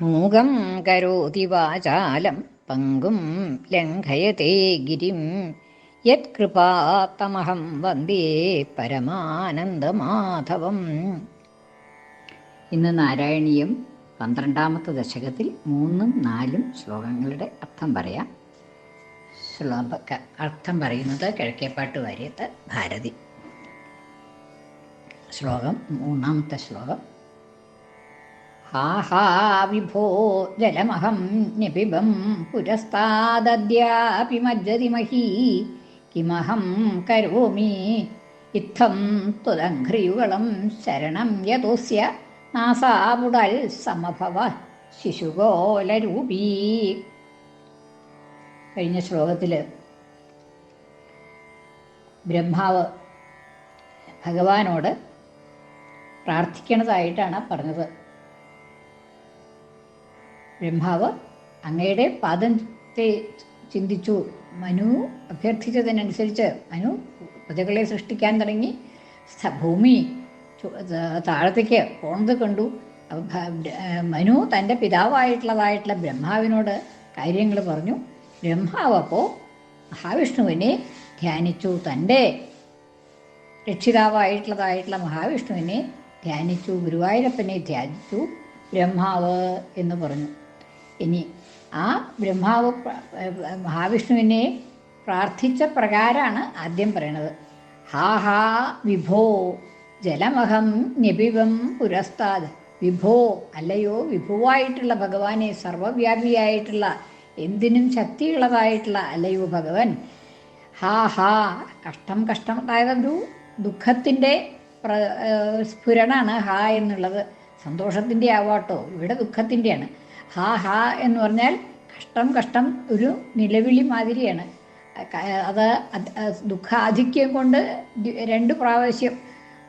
മൂകം കരോതി വാചാലം പങ്കും ലംഘയത്തെ ഗിരിം. യത്കൃപാത്തമഹം വന്ദേ പരമാനന്ദമാധവം. ഇന്ന് നാരായണീയം പന്ത്രണ്ടാമത്തെ ദശകത്തിൽ മൂന്നും നാലും ശ്ലോകങ്ങളുടെ അർത്ഥം പറയാം. ശ്ലോക അർത്ഥം പറയുന്നത് കിഴക്കേപ്പാട്ട് വാര്യത്ത് ഭാരതി. ശ്ലോകം മൂന്നാമത്തെ ശ്ലോകം. ഹാ ഹാ വിഭോ ജലമഹം നിപിബം പുരസ്താദ്യാപി മജ്ജതി മഹീ. കിമഹം കരോമി. ഇത്തം തുദഘ്രിയുഗളം ശരണം യതോസ്യ നാസാപുടൽ സമഭവ ശിശുഗോലരൂപീ. കഴിഞ്ഞ ശ്ലോകത്തിൽ ബ്രഹ്മാവ് ഭഗവാനോട് പ്രാർത്ഥിക്കണതായിട്ടാണ് പറഞ്ഞത്. ബ്രഹ്മാവ് അങ്ങയുടെ പാദത്തെ ചിന്തിച്ചു. മനു അഭ്യർത്ഥിച്ചതിനനുസരിച്ച് മനു പ്രജകളെ സൃഷ്ടിക്കാൻ തുടങ്ങി. ഭൂമി താഴത്തേക്ക് പോണത് കണ്ടു. മനു തന്റെ പിതാവായിട്ടുള്ളതായിട്ടുള്ള ബ്രഹ്മാവിനോട് കാര്യങ്ങൾ പറഞ്ഞു. ബ്രഹ്മാവ് അപ്പോൾ മഹാവിഷ്ണുവിനെ ധ്യാനിച്ചു. തന്റെ രക്ഷിതാവായിട്ടുള്ളതായിട്ടുള്ള മഹാവിഷ്ണുവിനെ ധ്യാനിച്ചു. ഗുരുവായൂരപ്പനെ ധ്യാനിച്ചു. ബ്രഹ്മാവ് എന്ന് പറഞ്ഞു. ഇനി ആ ബ്രഹ്മാവ് മഹാവിഷ്ണുവിനെ പ്രാർത്ഥിച്ച പ്രകാരമാണ് ആദ്യം പറയണത്. ഹാ ഹാ വിഭോ ജലമഹം നിപിവം പുരസ്താദ്. വിഭോ അല്ലയോ വിഭുവായിട്ടുള്ള ഭഗവാനെ സർവവ്യാപിയായിട്ടുള്ള എന്തിനും ശക്തിയുള്ളതായിട്ടുള്ള അല്ലയോ ഭഗവൻ. ഹാ ഹാ കഷ്ടം കഷ്ടം അതായത് ഒരു ദുഃഖത്തിന്റെ പ്ര സ്ഫുരണാണ് ഹാ എന്നുള്ളത്. സന്തോഷത്തിന്റെ ആവാട്ടോ ഇവിടെ ദുഃഖത്തിന്റെയാണ്. ഹാ ഹാ എന്ന് പറഞ്ഞാൽ കഷ്ടം കഷ്ടം ഒരു നിലവിളി മാതിരിയാണ്. അത് ദുഃഖാധിക്യം കൊണ്ട് രണ്ട് പ്രാവശ്യം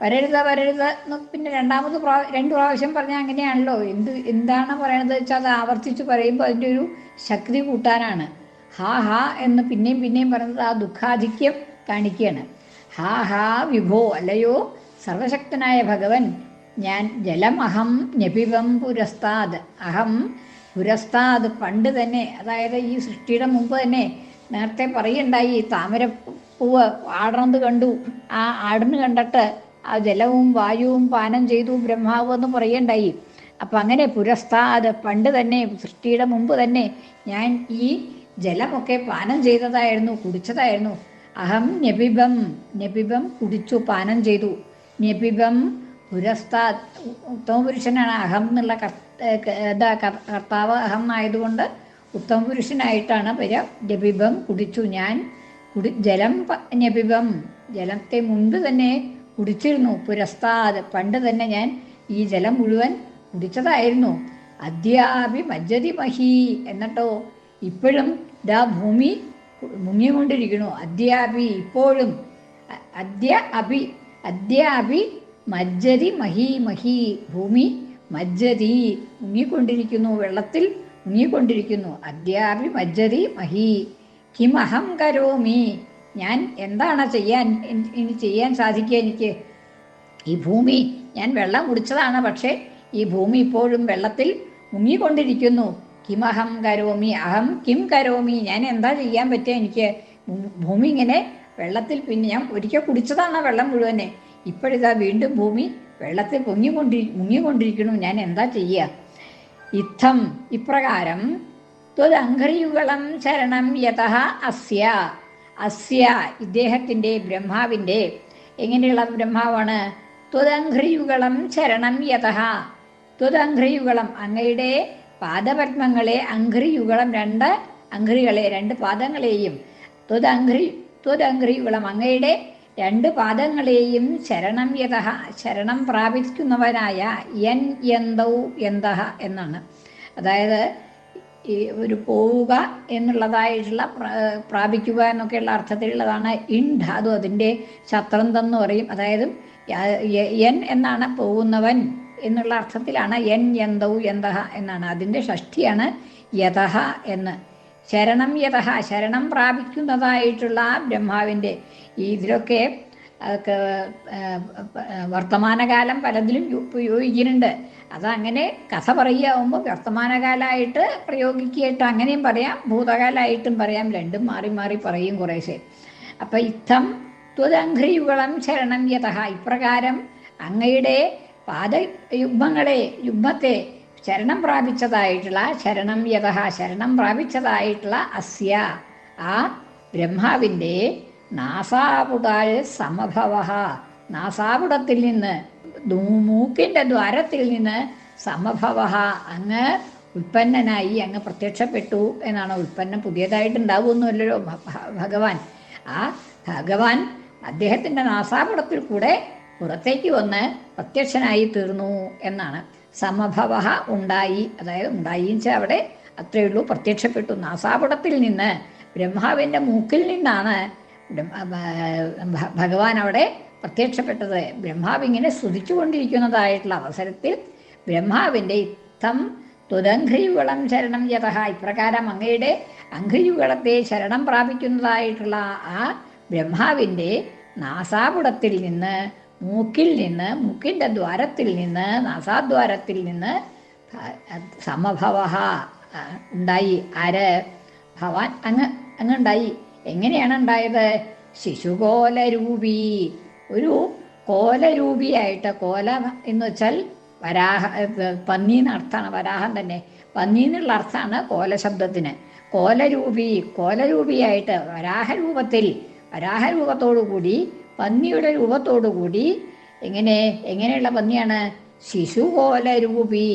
വരരുത് വരരുത് എന്ന് പിന്നെ രണ്ടാമത് പ്രാ രണ്ട് പ്രാവശ്യം പറഞ്ഞാൽ അങ്ങനെയാണല്ലോ. എന്ത് എന്താണ് പറയണത് വെച്ചാൽ അത് ആവർത്തിച്ച് പറയുമ്പോൾ അതിന്റെ ഒരു ശക്തി കൂട്ടാനാണ്. ഹാ ഹാ എന്ന് പിന്നെയും പിന്നെയും പറയുന്നത് ആ ദുഃഖാധിക്യം കാണിക്കുകയാണ് ഹാ ഹാ വിഭോ അല്ലയോ? സർവശക്തനായ ഭഗവൻ ഞാൻ ജലമഹം ഞപിവം പുരസ്താദ്. അഹം പുരസ്താദ് പണ്ട് തന്നെ അതായത് ഈ സൃഷ്ടിയുടെ മുമ്പ് തന്നെ നേരത്തെ പറയുണ്ടായി താമര പൂവ് ആടണത് കണ്ടു. ആ ആടിന് കണ്ടിട്ട് ആ ജലവും വായുവും പാനം ചെയ്തു ബ്രഹ്മാവ് എന്ന് പറയണ്ടായി. അപ്പം അങ്ങനെ പുരസ്താത് പണ്ട് തന്നെ സൃഷ്ടിയുടെ മുമ്പ് തന്നെ ഞാൻ ഈ ജലമൊക്കെ പാനം ചെയ്തതായിരുന്നു കുടിച്ചതായിരുന്നു. അഹം നബിബം നബിബം കുടിച്ചു പാനം ചെയ്തു. നബിബം പുരസ്താത് ഉത്തമ പുരുഷനാണ് അഹം എന്നുള്ള കർ- ഏർ ക- കർ- കർത്താവ് അഹം ആയതുകൊണ്ട് ഉത്തമ പുരുഷനായിട്ടാണ് പര. ജപിബം കുടിച്ചു ഞാൻ. കുടി ജലം ഞപിബം ജലത്തെ മുൻപ് തന്നെ കുടിച്ചിരുന്നു. പുരസ്താദ് പണ്ട് തന്നെ ഞാൻ ഈ ജലം മുഴുവൻ കുടിച്ചതായിരുന്നു. അദ്യാപി മജ്ജതി മഹി എന്നിട്ടോ ഇപ്പോഴും ഇതാ ഭൂമി മുങ്ങിക്കൊണ്ടിരിക്കുന്നു. അദ്യാപി ഇപ്പോഴും അദ്യ അഭി അദ്യാപി മജ്ജതി മഹി മഹി ഭൂമി മജ്ജതി മുങ്ങിക്കൊണ്ടിരിക്കുന്നു വെള്ളത്തിൽ മുങ്ങിക്കൊണ്ടിരിക്കുന്നു. അദ്യാപി മജ്ജതി മഹി. കിമഹം കരോമി. ഞാൻ എന്താണ് ചെയ്യാൻ ഇനി- ചെയ്യാൻ സാധിക്കുക എനിക്ക്? ഈ ഭൂമി ഞാൻ വെള്ളം കുടിച്ചതാണ് പക്ഷേ ഈ ഭൂമി ഇപ്പോഴും വെള്ളത്തിൽ മുങ്ങിക്കൊണ്ടിരിക്കുന്നു. കിമഹം കരോമി. അഹം കിം കരോമി. ഞാൻ എന്താ ചെയ്യാൻ പറ്റുക എനിക്ക്? ഭൂമി ഇങ്ങനെ വെള്ളത്തിൽ പിന്നെ ഞാൻ ഒരിക്കൽ കുടിച്ചതാണ് വെള്ളം മുഴുവനെ. ഇപ്പോഴിതാ വീണ്ടും ഭൂമി വെള്ളത്തിൽ പൊങ്ങിക്കൊണ്ടി മുങ്ങിക്കൊണ്ടിരിക്കുന്നു ഞാൻ എന്താ ചെയ്യുക ഇത്തം ഇപ്രകാരം ത്വദംഘ്രിയുഗളം ശരണം യഥ അസ്യ. അസ്യ ഇദ്ദേഹത്തിന്റെ ബ്രഹ്മാവിന്റെ. എങ്ങനെയുള്ള ബ്രഹ്മാവാണ്? ത്വദംഘ്രിയുഗളം ശരണം യഥ. ത്വദംഘ്രിയുഗളം അങ്ങയുടെ പാദപത്മങ്ങളെ അഘ്രിയുഗളം രണ്ട് അംഘ്രികളെ രണ്ട് പാദങ്ങളെയും. ത്വദംഘ്രി ത്വദംഘ്രിയുഗളം അങ്ങയുടെ രണ്ട് പാദങ്ങളെയും ശരണം യഥ ശരണം പ്രാപിക്കുന്നവനായ എൻ യന്തൗ എന്തഹ എന്നാണ്. അതായത് ഈ ഒരു പോവുക എന്നുള്ളതായിട്ടുള്ള പ്ര- പ്രാപിക്കുക എന്നൊക്കെയുള്ള അർത്ഥത്തിലുള്ളതാണ് ഇൻ ധാതു അതിന്റെ എന്ന് പറയും. അതായത് യൻ എന്നാണ് പോകുന്നവൻ എന്നുള്ള അർത്ഥത്തിലാണ് എൻ യന്തൗ എന്തഹ എന്നാണ്. അതിന്റെ ഷഷ്ടിയാണ് യഥഹ എന്ന്. ശരണം യഥ ശരണം പ്രാപിക്കുന്നതായിട്ടുള്ള ബ്രഹ്മാവിന്റെ ഈ ഇതിലൊക്കെ അതൊക്കെ വർത്തമാനകാലം പലതിലും ഉപയോഗിക്കുന്നുണ്ട്. അതങ്ങനെ കഥ പറയുകയാവുമ്പോൾ വർത്തമാനകാലമായിട്ട് പ്രയോഗിക്കുകയായിട്ട് അങ്ങനെയും പറയാം ഭൂതകാലമായിട്ടും പറയാം രണ്ടും മാറി മാറി പറയും കുറേശ്ശെ. അപ്പം ഇത്തം ത്വദംഘ്രിയുഗളം ശരണം യഥ ഇപ്രകാരം അങ്ങയുടെ പാദയുഗ്മങ്ങളെ യുഗ്മത്തെ ശരണം പ്രാപിച്ചതായിട്ടുള്ള ശരണം യഥ ശരണം പ്രാപിച്ചതായിട്ടുള്ള അസ്യ ആ ബ്രഹ്മാവിന്റെ നാസാപുടാൽ സമഭവ. നാസാപുടത്തിൽ നിന്ന് മൂക്കിന്റെ ദ്വാരത്തിൽ നിന്ന് സമഭവ. അങ്ങ് ഉൽപ്പന്നനായി അങ്ങ് പ്രത്യക്ഷപ്പെട്ടു എന്നാണ് ഉൽപ്പന്നം പുതിയതായിട്ട് ഉണ്ടാവുമൊന്നുമല്ലല്ലോ ഭ- ഭ- ഭഗവാൻ. ആ ഭഗവാൻ അദ്ദേഹത്തിന്റെ നാസാപുടത്തിൽ കൂടെ പുറത്തേക്ക് വന്ന് പ്രത്യക്ഷനായി തീർന്നു എന്നാണ്. സമഭവ ഉണ്ടായി. അതായത് ഉണ്ടായി അവിടെ അത്രയേ ഉള്ളൂ. പ്രത്യക്ഷപ്പെട്ടു. നാസാപുടത്തിൽ നിന്ന് ബ്രഹ്മാവിന്റെ മൂക്കിൽ നിന്നാണ് ഭഗവാൻ അവിടെ പ്രത്യക്ഷപ്പെട്ടത്. ബ്രഹ്മാവ് ഇങ്ങനെ സ്തുതിച്ചുകൊണ്ടിരിക്കുന്നതായിട്ടുള്ള അവസരത്തിൽ ബ്രഹ്മാവിന്റെ ഇത്തം തുതംഘ്രിയുഗളം ശരണം യഥ. ഇപ്രകാരം അങ്ങയുടെ അഘ്രിയുഗളത്തെ ശരണം പ്രാപിക്കുന്നതായിട്ടുള്ള ആ ബ്രഹ്മാവിന്റെ നാസാപുടത്തിൽ നിന്ന് മൂക്കിൽ നിന്ന് മൂക്കിന്റെ ദ്വാരത്തിൽ നിന്ന് നാസാദ്വാരത്തിൽ നിന്ന് സമഭവ ഉണ്ടായി. ആര്? ഭവാൻ അങ്ങ് അങ്ങ് ഉണ്ടായി എങ്ങനെയാണ് ഉണ്ടായത്? ശിശുകോലരൂപി. ഒരു കോലരൂപിയായിട്ട് കോല എന്ന് വെച്ചാൽ വരാഹ പന്നി എന്നർത്ഥമാണ് വരാഹം തന്നെ. പന്നി എന്നുള്ള അർത്ഥമാണ് കോലശബ്ദത്തിന്. കോലരൂപി കോലരൂപിയായിട്ട് വരാഹരൂപത്തിൽ വരാഹരൂപത്തോടു കൂടി പന്നിയുടെ രൂപത്തോടു കൂടി എങ്ങനെ എങ്ങനെയുള്ള പന്നിയാണ്? ശിശുകോലരൂപി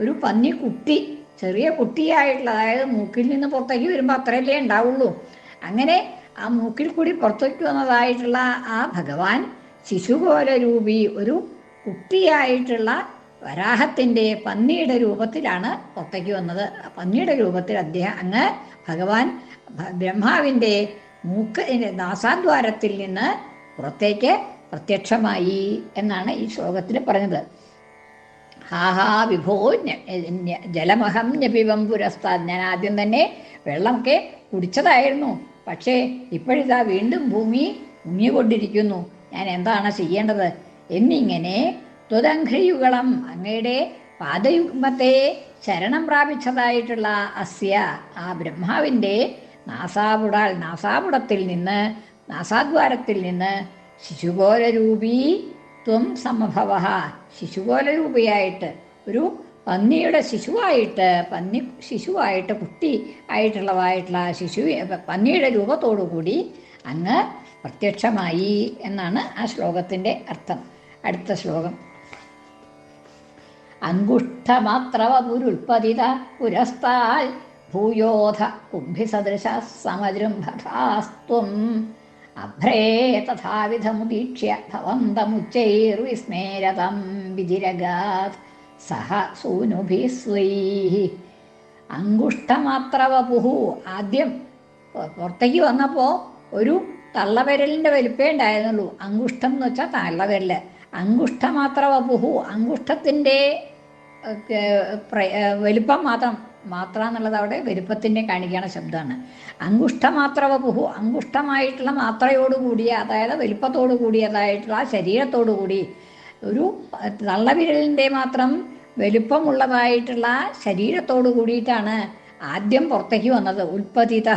ഒരു പന്നി കുട്ടി ചെറിയ കുട്ടിയായിട്ടുള്ള അതായത് മൂക്കിൽ നിന്ന് പുറത്തേക്ക് വരുമ്പോൾ അത്രയല്ലേ ഉണ്ടാവുള്ളൂ. അങ്ങനെ ആ മൂക്കിൽ കൂടി പുറത്തേക്ക് വന്നതായിട്ടുള്ള ആ ഭഗവാൻ ശിശുകോലരൂപി ഒരു കുട്ടിയായിട്ടുള്ള വരാഹത്തിന്റെ പന്നിയുടെ രൂപത്തിലാണ് പുറത്തേക്ക് വന്നത്. പന്നിയുടെ രൂപത്തിൽ അദ്ദേഹം അങ്ങ് ഭഗവാൻ ബ്രഹ്മാവിന്റെ മൂക്ക് നാസാദ്വാരത്തിൽ നിന്ന് പുറത്തേക്ക് പ്രത്യക്ഷമായി എന്നാണ് ഈ ശ്ലോകത്തിൽ പറഞ്ഞത്. ഹാഹാ വിഭോ ജലമഹം ഞപിവം പുരസ്താദ് ഞാൻ ആദ്യം തന്നെ വെള്ളമൊക്കെ കുടിച്ചതായിരുന്നു. പക്ഷേ ഇപ്പോഴിതാ വീണ്ടും ഭൂമി മുങ്ങിക്കൊണ്ടിരിക്കുന്നു. ഞാൻ എന്താണ് ചെയ്യേണ്ടത്? എന്നിങ്ങനെ ത്വതംഘ്രിയുഗളം അങ്ങയുടെ പാദയുഗ്മത്തെ ശരണം പ്രാപിച്ചതായിട്ടുള്ള അസ്യ ആ ബ്രഹ്മാവിന്റെ നാസാപുടാൽ നാസാപുടത്തിൽ നിന്ന് നാസാദ്വാരത്തിൽ നിന്ന് ശിശുകോലരൂപീ ത്വം സമഭവ. ശിശുകോലരൂപിയായിട്ട് ഒരു പന്നിയുടെ ശിശുവായിട്ട് പന്നി ശിശുവായിട്ട് കുട്ടി ആയിട്ടുള്ളതായിട്ടുള്ള ശിശു പന്നിയുടെ രൂപത്തോടു കൂടി അങ്ങ് പ്രത്യക്ഷമായി എന്നാണ് ആ ശ്ലോകത്തിന്റെ അർത്ഥം. അടുത്ത ശ്ലോകം. അങ്കുഷ്ഠമാത്രവ പുരുൽപ്പതിത പുരസ്താൽ ഭൂയോധ കുംഭിസദൃശ സമജൃംഭഥാസ്ത്വം അഭ്രേ തഥാവിധമുദീക്ഷ്യ ഭവന്തമുച്ചൈർവിസ്മേരതം വിജിരഗാത് സഹ സൂനുഭി സ്വൈ അങ്കുഷ്ടമാത്രവപുഹു ആദ്യം പുറത്തേക്ക് വന്നപ്പോൾ ഒരു തള്ളവിരലിന്റെ വലിപ്പേ ഉണ്ടായിരുന്നുള്ളൂ. അങ്കുഷ്ടം എന്ന് വെച്ചാൽ തള്ളവിരൽ. അങ്കുഷ്ടമാത്രവപുഹു അങ്കുഷ്ടത്തിന്റെ വലിപ്പം മാത്രം മാത്ര എന്നുള്ളത് അവിടെ വലുപ്പത്തിന്റെ കാണിക്കുന്ന ശബ്ദമാണ്. അങ്കുഷ്ടമാത്രവപുഹു അങ്കുഷ്ടമായിട്ടുള്ള മാത്രയോട് കൂടിയ അതായത് വലുപ്പത്തോടു കൂടിയതായിട്ടുള്ള ശരീരത്തോടു കൂടി ഒരു തള്ളവിരലിന്റെ മാത്രം വലുപ്പമുള്ളതായിട്ടുള്ള ശരീരത്തോടു കൂടിയിട്ടാണ് ആദ്യം പുറത്തേക്ക് വന്നത്. ഉൽപ്പതിത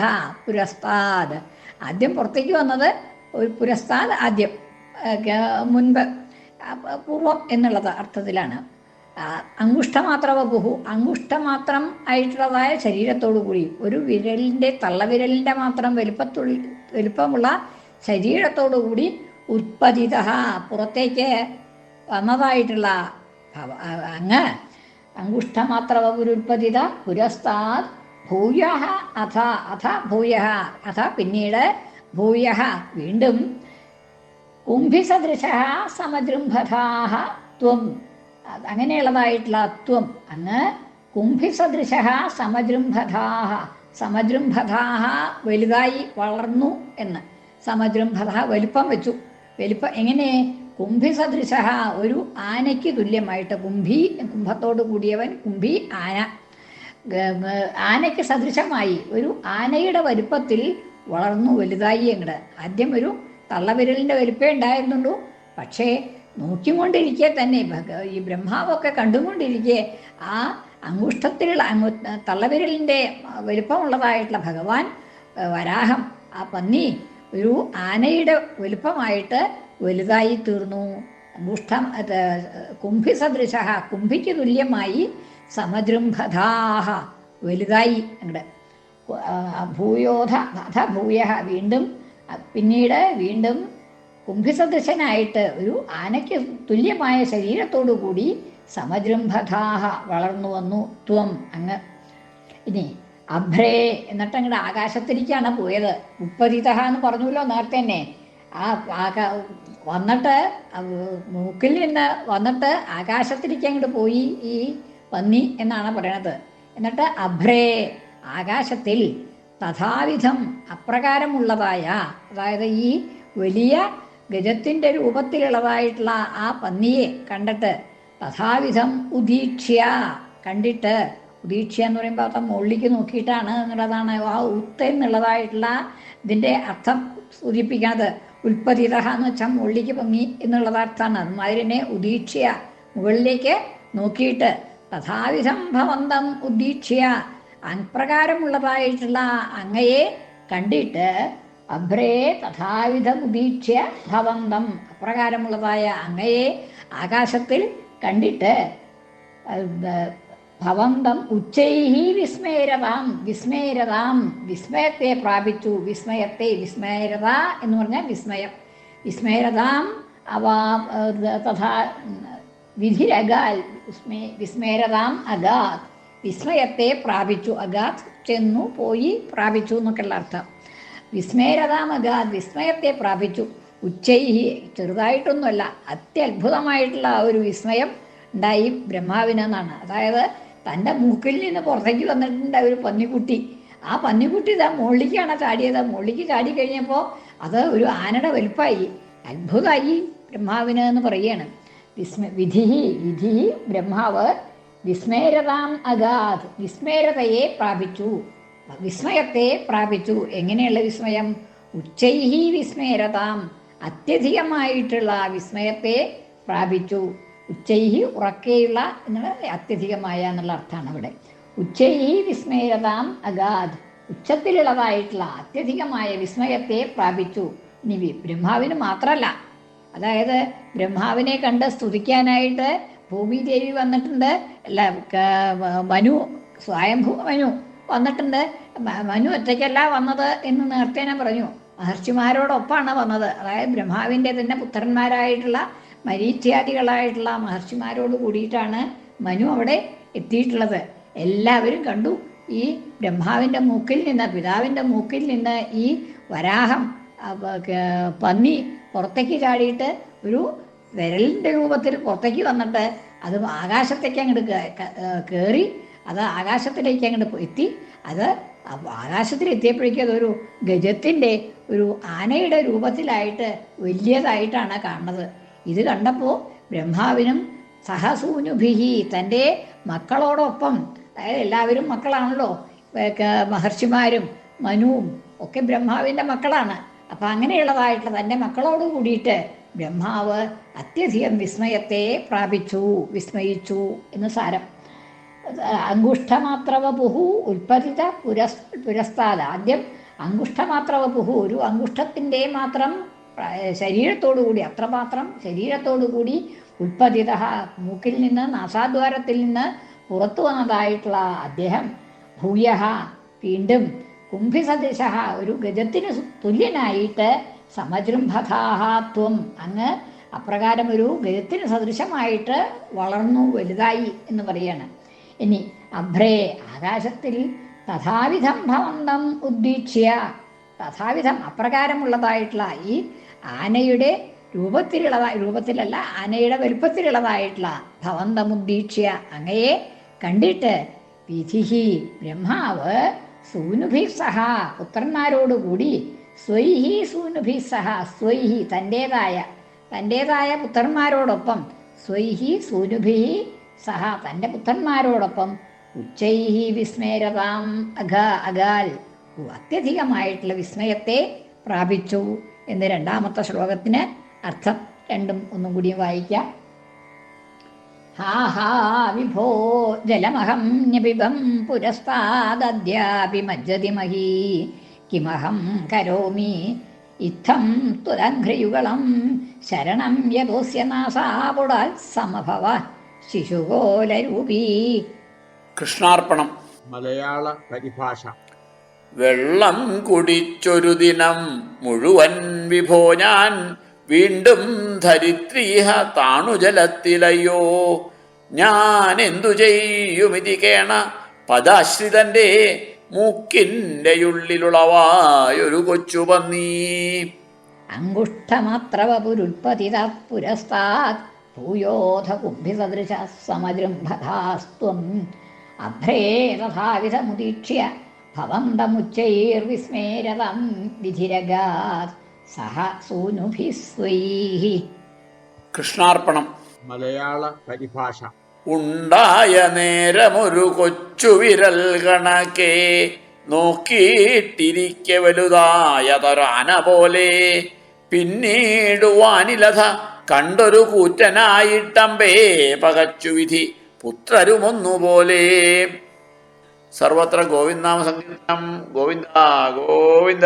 പുരസ്താദ്. ആദ്യം പുറത്തേക്ക് വന്നത് ഒരു പുരസ്താദ് ആദ്യം മുൻപ് പൂർവം എന്നുള്ളത് അർത്ഥത്തിലാണ്. ആ, അങ്കുഷ്ടമാത്രവ ബഹു. അങ്കുഷ്ടമാത്രം ആയിട്ടുള്ളതായ ശരീരത്തോടു കൂടി ഒരു വിരലിന്റെ തള്ളവിരലിന്റെ മാത്രം വലുപ്പത്തുള്ളി വലുപ്പമുള്ള ശരീരത്തോടു കൂടി ഉത്പതിത പുറത്തേക്ക് വന്നതായിട്ടുള്ള അങ്ങ് അങ്കുഷ്ടമാത്രവ പുരുൽപ്പതിത പുരസ്താത് ഭൂയ അഥ അഥ ഭൂയ അഥ പിന്നീട് ഭൂയ വീണ്ടും കുംഭിസദൃശ സമദൃംഭാ ത്വം. അങ്ങനെയുള്ളതായിട്ടുള്ള അത്വം അങ്ങ് കുംഭിസദൃശ സമജൃംഭഥാഹ. സമജൃംഭഥാഹ വലുതായി വളർന്നു എന്ന്. സമജൃംഭഥ വലുപ്പം വെച്ചു. വലുപ്പം എങ്ങനെ? കുംഭിസദൃശ ഒരു ആനയ്ക്ക് തുല്യമായിട്ട് കുംഭി കുംഭത്തോട് കൂടിയവൻ കുംഭി ആന. ആനയ്ക്ക് സദൃശമായി ഒരു ആനയുടെ വലുപ്പത്തിൽ വളർന്നു വലുതായി അങ്ങട്. ആദ്യം ഒരു തള്ളവിരലിന്റെ വലുപ്പേ ഉണ്ടായിരുന്നുള്ളൂ. പക്ഷേ നോക്കിക്കൊണ്ടിരിക്കെ തന്നെ ഈ ബ്രഹ്മാവൊക്കെ കണ്ടുകൊണ്ടിരിക്കെ ആ അങ്കുഷ്ടത്തിലുള്ള അങ്ങു തള്ളവിരലിന്റെ വലുപ്പമുള്ളതായിട്ടുള്ള ഭഗവാൻ വരാഹം ആ പന്നി ഒരു ആനയുടെ വലുപ്പമായിട്ട് വലുതായി തീർന്നു. അങ്കുഷ്ടം കുംഭി കുംഭിസദൃശ കുംഭിക്ക് തുല്യമായി സമജൃംഭധാഹ വലുതായി അങ്ങടെ. ഭൂയോധ അധ ഭൂയ വീണ്ടും പിന്നീട് വീണ്ടും കുംഭിസദൃശനായിട്ട് ഒരു ആനയ്ക്ക് തുല്യമായ ശരീരത്തോടു കൂടി സമജൃംഭധാഹ വളർന്നു വന്നു. ത്വം അങ്ങ്. ഇനി അഭ്രേ എന്നിട്ട് അങ്ങോട്ട് ആകാശത്തിലേക്കാണ് പോയത്. ഉപ്പതിത എന്ന് പറഞ്ഞല്ലോ നേരത്തെ തന്നെ. ആ വന്നിട്ട് മൂക്കിൽ നിന്ന് വന്നിട്ട് ആകാശത്തിലേക്ക് അങ്ങോട്ട് പോയി ഈ പന്നി എന്നാണ് പറയണത്. എന്നിട്ട് അഭ്രേ ആകാശത്തിൽ തഥാവിധം അപ്രകാരമുള്ളതായ അതായത് ഈ വലിയ ഗജത്തിന്റെ രൂപത്തിലുള്ളതായിട്ടുള്ള ആ പന്നിയെ കണ്ടിട്ട് തഥാവിധം ഉദീക്ഷ്യ കണ്ടിട്ട് ഉദീക്ഷ എന്ന് പറയുമ്പോൾ അത് മുകളിലേക്ക് നോക്കിയിട്ടാണ് എന്നുള്ളതാണ്. ആ ഉത്ത എന്നുള്ളതായിട്ടുള്ള ഇതിന്റെ അർത്ഥം സൂചിപ്പിക്കുന്നത് ഉൽപ്പതിത എന്ന് വെച്ചാൽ മുകളിലേക്ക് പൊങ്ങി എന്നുള്ളത് അർത്ഥമാണ്. അതുമാതിരി തന്നെ ഉദീക്ഷ്യ മുകളിലേക്ക് നോക്കിയിട്ട് തഥാവിധം ഭവന്തം ഉദീക്ഷ അപ്രകാരമുള്ളതായിട്ടുള്ള അങ്ങയെ കണ്ടിട്ട് അഭ്രേ തഥാവിധം ഉദീക്ഷ്യ ഭവന്തം. അപ്രകാരമുള്ളതായ അങ്ങയെ ആകാശത്തിൽ കണ്ടിട്ട് ഭവന്തം ഉച്ചൈഹി വിസ്മയരതാം വിസ്മയരതാം വിസ്മയത്തെ പ്രാപിച്ചു. വിസ്മയത്തെ വിസ്മയരത എന്ന് പറഞ്ഞാൽ വിസ്മയം. വിസ്മയരതാം അവ തഥാ വിധിരകാൽ വിസ്മേ വിസ്മയരതാം അഗാത്. വിസ്മയത്തെ പ്രാപിച്ചു. അഗാത് ചെന്നു പോയി പ്രാപിച്ചു എന്നൊക്കെയുള്ള അർത്ഥം. വിസ്മേരതാം വിസ്മയത്തെ പ്രാപിച്ചു. ഉച്ചൈഹി ചെറുതായിട്ടൊന്നുമല്ല അത്യത്ഭുതമായിട്ടുള്ള ആ ഒരു വിസ്മയം ഉണ്ടായി ബ്രഹ്മാവിനെന്നാണ്. അതായത് തന്റെ മൂക്കിൽ നിന്ന് പുറത്തേക്ക് വന്നിട്ടുണ്ട് ഒരു പന്നിക്കുട്ടി. ആ പന്നിക്കുട്ടി ഇതാ മുകളിലേക്കാണ് ചാടിയത്. മുകളിലേക്ക് ചാടി കഴിഞ്ഞപ്പോൾ അത് ഒരു ആനയുടെ വലുപ്പമായി അത്ഭുതമായി ബ്രഹ്മാവിന് എന്ന് പറയുകയാണ്. വിസ്മ വിധിഹി വിധി ബ്രഹ്മാവ് വിസ്മേരതാം അഗാത് വിസ്മേരതയെ പ്രാപിച്ചു. വിസ്മയത്തെ പ്രാപിച്ചു. എങ്ങനെയുള്ള വിസ്മയം? ഉച്ചൈഹി വിസ്മയരതാം. അത്യധികമായിട്ടുള്ള വിസ്മയത്തെ പ്രാപിച്ചു. ഉച്ചൈഹി ഉറക്കെയുള്ള എന്നുള്ള അത്യധികമായ എന്നുള്ള അർത്ഥമാണ് ഇവിടെ ഉച്ചൈഹി വിസ്മയരതാം അഗാധ്. ഉച്ചത്തിലുള്ളതായിട്ടുള്ള അത്യധികമായ വിസ്മയത്തെ പ്രാപിച്ചു. ഇനി ബ്രഹ്മാവിന് മാത്രമല്ല അതായത് ബ്രഹ്മാവിനെ കണ്ട് സ്തുതിക്കാനായിട്ട് ഭൂമി ദേവി വന്നിട്ടുണ്ട്. അല്ല മനു സ്വയംഭൂ മനു വന്നിട്ടുണ്ട്. മനു ഒറ്റയ്ക്കല്ല വന്നത് എന്ന് നേരത്തെ ഞാൻ പറഞ്ഞു. മഹർഷിമാരോടൊപ്പമാണ് വന്നത്. അതായത് ബ്രഹ്മാവിന്റെ തന്നെ പുത്രന്മാരായിട്ടുള്ള മരീച്യാദികളായിട്ടുള്ള മഹർഷിമാരോട് കൂടിയിട്ടാണ് മനു അവിടെ എത്തിയിട്ടുള്ളത്. എല്ലാവരും കണ്ടു. ഈ ബ്രഹ്മാവിന്റെ മൂക്കിൽ നിന്ന് പിതാവിന്റെ മൂക്കിൽ നിന്ന് ഈ വരാഹം പന്നി പുറത്തേക്ക് ചാടിയിട്ട് ഒരു വിരലിന്റെ രൂപത്തിൽ പുറത്തേക്ക് വന്നിട്ട് അത് ആകാശത്തേക്ക് അങ്ങോട്ട് കയറി അത് ആകാശത്തിലേക്ക് അങ്ങോട്ട് എത്തി. അത് ആകാശത്തിൽ എത്തിയപ്പോഴേക്കും അതൊരു ഗജത്തിന്റെ ഒരു ആനയുടെ രൂപത്തിലായിട്ട് വലിയതായിട്ടാണ് കാണുന്നത്. ഇത് കണ്ടപ്പോൾ ബ്രഹ്മാവിനും സഹസൂനുഭിഹി തന്റെ മക്കളോടൊപ്പം അതായത് എല്ലാവരും മക്കളാണല്ലോ മഹർഷിമാരും മനുവും ഒക്കെ ബ്രഹ്മാവിന്റെ മക്കളാണ്. അപ്പം അങ്ങനെയുള്ളതായിട്ടുള്ള തന്റെ മക്കളോട് കൂടിയിട്ട് ബ്രഹ്മാവ് അത്യധികം വിസ്മയത്തെ പ്രാപിച്ചു വിസ്മയിച്ചു എന്ന് സാരം. അങ്കുഷ്ടമാത്രവപുഹു ഉൽപ്പതിത പുരസ് പുരസ്താദ ആദ്യം അങ്കുഷ്ഠമാത്രവപുഹു ഒരു അങ്കുഷ്ടത്തിന്റെ മാത്രം ശരീരത്തോടുകൂടി ശരീരത്തോടു കൂടി അത്രമാത്രം ശരീരത്തോടു കൂടി ഉൽപ്പതിത മൂക്കിൽ നിന്ന് നാസാദ്വാരത്തിൽ നിന്ന് പുറത്തു വന്നതായിട്ടുള്ള അദ്ദേഹം ഭൂയ വീണ്ടും കുംഭിസദൃശ ഒരു ഗജത്തിന് തുല്യനായിട്ട് തുല്യനായിട്ട് സമജൃംഭഥാത്വം അങ്ങ് അപ്രകാരം ഒരു ഗജത്തിന് സദൃശമായിട്ട് വളർന്നു വലുതായി എന്ന് പറയാണ്. ഇനി അഭ്രേ ആകാശത്തിൽ തഥാവിധം ഭവന്തം ഉദ്ദീക്ഷ്യ. തഥാവിധം അപ്രകാരമുള്ളതായിട്ടുള്ള ഈ ആനയുടെ രൂപത്തിലുള്ളതായ രൂപത്തിലല്ല ആനയുടെ വലുപ്പത്തിലുള്ളതായിട്ടുള്ള ഭവന്തമുദ്ദീക്ഷ്യ അങ്ങയെ കണ്ടിട്ട് വിധിഹി ബ്രഹ്മാവ് സൂനുഭി സഹ. പുത്രന്മാരോടുകൂടി സ്വൈഹി സൂനുഭി സഹ. സ്വൈഹി തന്റേതായ തന്റേതായ പുത്രന്മാരോടൊപ്പം സ്വൈഹി സൂനുഭി സഹ തന്റെ പുത്രന്മാരോടൊപ്പം ഉച്ചൈഹി വിസ്മേരതാം അഘ അഗാൽ അത്യധികമായിട്ടുള്ള വിസ്മയത്തെ പ്രാപിച്ചു എന്ന് രണ്ടാമത്തെ ശ്ലോകത്തിന് അർത്ഥം രണ്ടും ഒന്നും കൂടി വായിക്കാം. ഹാ വിഭോ ജലമഹം ന്യപിബം പുരസ്താദ്യാപി മജ്ജതി മഹീ കിമഹം കരോമി ഇത്തം തുരഘ്രയുഗളം ശരണം യതോസ്യ നാസാപുടാൽ സമഭവ ശിശുകോലരൂപീ. കൃഷ്ണാർപ്പണം. മലയാള പരിഭാഷ. വെള്ളം കുടിച്ചൊരു ദിനം മുഴുവൻ വിഭോ ഞാൻ വീണ്ടും ധരിത്രീഹ താണുജലത്തിലയ്യോ. ഞാൻ എന്തു ചെയ്യുമിതി കേണ പദാശ്രിതന്റെ മൂക്കിന്റെ ഉള്ളിലുളവായൊരു കൊച്ചു പന്നീ. അങ്കുഷ്ടമാത്രവ പുരുൽപ്പതിത പുരസ്താത്. ഭൂയോധ കുംഭിസദൃശ സമജൃംഭധാസ്ത്വം അഭ്രേ തഥാവിധമുദീക്ഷ്യ. ഭവന്തമുച്ചൈർവിസ്മേരതം വിധിരഗാത്. സഹ സൂനുഭിസ്വൈः കൃഷ്ണാർപ്പണം. മലയാള പരിഭാഷ. ഉണ്ടായ നേരമൊരു കൊച്ചു വിരൽ കണക്കെ നോക്കിയിട്ടിരിക്കെ വലുതായതൊരാന പോലെ പിന്നീട് വാനിലഥ കണ്ടൊരു കൂറ്റനായിട്ടമ്പേ പകച്ചുവിധി പുത്രരുമൊന്നുപോലെ. സർവത്ര ഗോവിന്ദാമ സങ്കീർത്തനം ഗോവിന്ദ ഗോവിന്ദ.